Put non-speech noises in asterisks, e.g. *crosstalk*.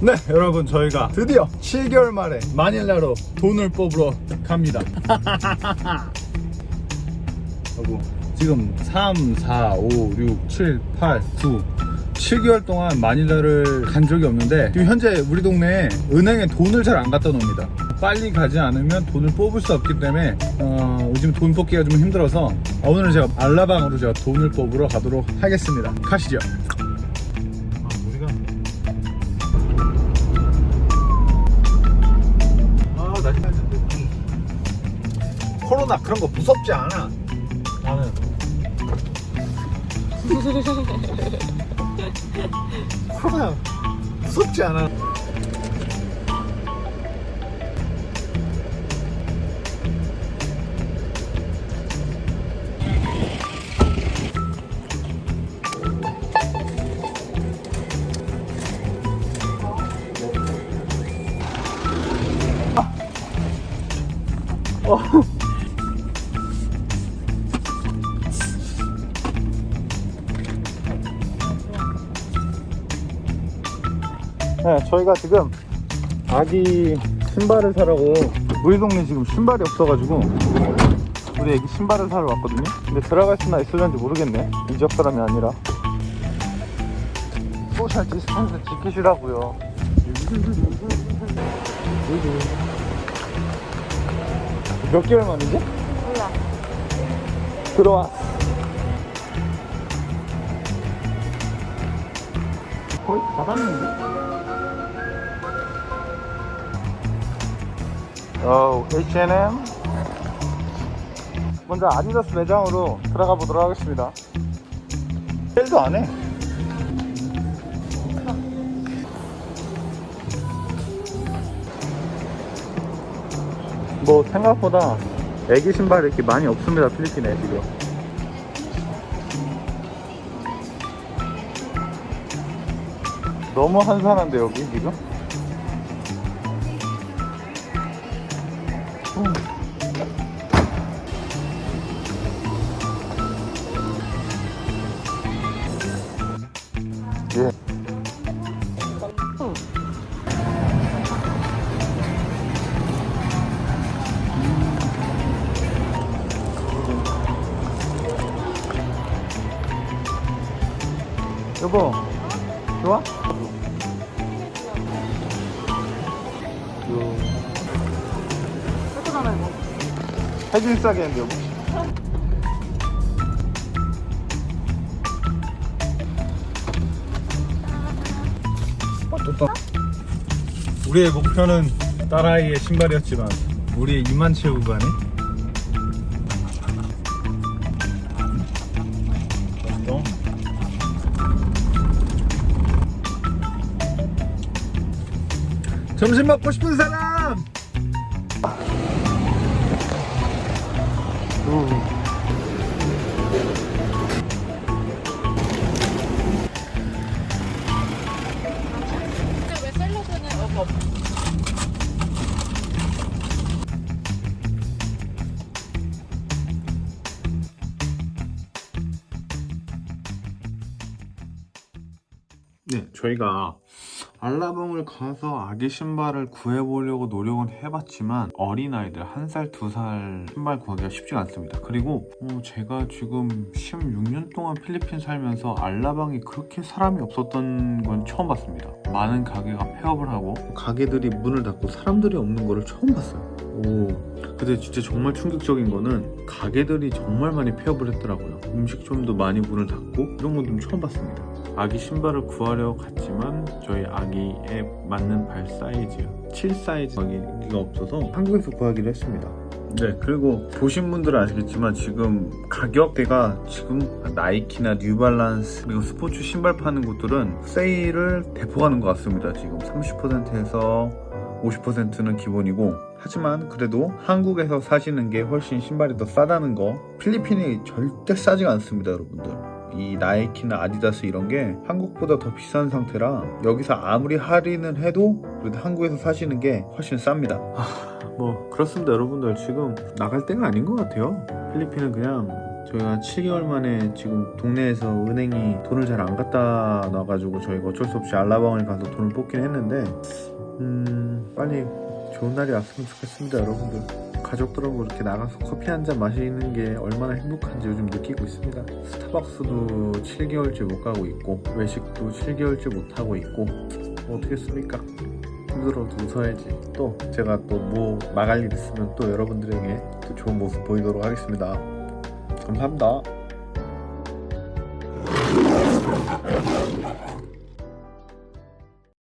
네 여러분 저희가 드디어 7개월 만에 마닐라로 돈을 뽑으러 갑니다. *laughs* 하고 지금 3, 4, 5, 6, 7, 8, 9 7개월 동안 마닐라를 간 적이 없는데 지금 현재 우리 동네에 은행에 돈을 잘 안 갖다 놓습니다. 빨리 가지 않으면 돈을 뽑을 수 없기 때문에 어, 요즘 돈 뽑기가 좀 힘들어서 어, 오늘은 제가 알라방으로 제가 돈을 뽑으러 가도록 하겠습니다. 가시죠 나 그런 거 무섭지 않아. 나는. 코로나 무섭지 않아. 네, 저희가 지금 아기 신발을 사라고 우리 동네 지금 신발이 없어가지고 우리 애기 신발을 사러 왔거든요. 근데 들어갈 수나 있을는지 모르겠네. 이 지역 사람이 아니라. 소셜 디스턴스 지키시라고요. 몇 개월 만이지? 몰라. 들어와. 거의 닫았는데? 어, H&M. 먼저 아디다스 매장으로 들어가 보도록 하겠습니다. 세일도 안 해. 뭐 생각보다 애기 신발이 이렇게 많이 없습니다 필리핀에 지금 너무 한산한데 여기 지금 예. 여보 좋아? 이거. 해질 싸게 했는데 여보 어, 됐다 우리의 목표는 딸아이의 신발이었지만 우리의 입만 채우고 가네 또 점심 먹고 싶은 사람! 근 네, 저희가 알라봉을 가서 아기 신발을 구해보려고 노력은 해봤지만 어린아이들 한 살, 두 살 신발 구하기가 쉽지가 않습니다. 그리고 어, 제가 지금 16년 동안 필리핀 살면서 알라방이 그렇게 사람이 없었던 건 처음 봤습니다. 많은 가게가 폐업을 하고 가게들이 문을 닫고 사람들이 없는 거를 처음 봤어요. 오, 근데 진짜 정말 충격적인 거는 가게들이 정말 많이 폐업을 했더라고요. 음식점도 많이 문을 닫고 이런 건 좀 처음 봤습니다. 아기 신발을 구하려 갔지만 저희 아기에 맞는 발 사이즈 7 사이즈 가기가 없어서 한국에서 구하기로 했습니다. 네 그리고 보신 분들은 아시겠지만 지금 가격대가 지금 나이키나 뉴발란스 그리고 스포츠 신발 파는 곳들은 세일을 대폭하는 것 같습니다. 지금 30%에서 50%는 기본이고 하지만 그래도 한국에서 사시는 게 훨씬 신발이 더 싸다는 거 필리핀이 절대 싸지가 않습니다 여러분들 이 나이키나 아디다스 이런 게 한국보다 더 비싼 상태라 여기서 아무리 할인을 해도 그래도 한국에서 사시는 게 훨씬 쌉니다. 뭐 그렇습니다 여러분들. 지금 나갈 때가 아닌 것 같아요. 필리핀은 그냥 저희가 7개월 만에 지금 동네에서 은행이 돈을 잘 안 갖다 놔가지고 저희가 어쩔 수 없이 알라방을 가서 돈을 뽑긴 했는데 음 빨리 좋은 날이 왔으면 좋겠습니다 여러분들 가족들하고 이렇게 나가서 커피 한 잔 마시는 게 얼마나 행복한지 요즘 느끼고 있습니다. 스타벅스도 7개월째 못 가고 있고 외식도 7개월째 못 하고 있고 뭐 어떻겠습니까? 힘들어도 웃어야지. 또 제가 또 뭐 나갈 일 있으면 또 여러분들에게 또 좋은 모습 보이도록 하겠습니다. 감사합니다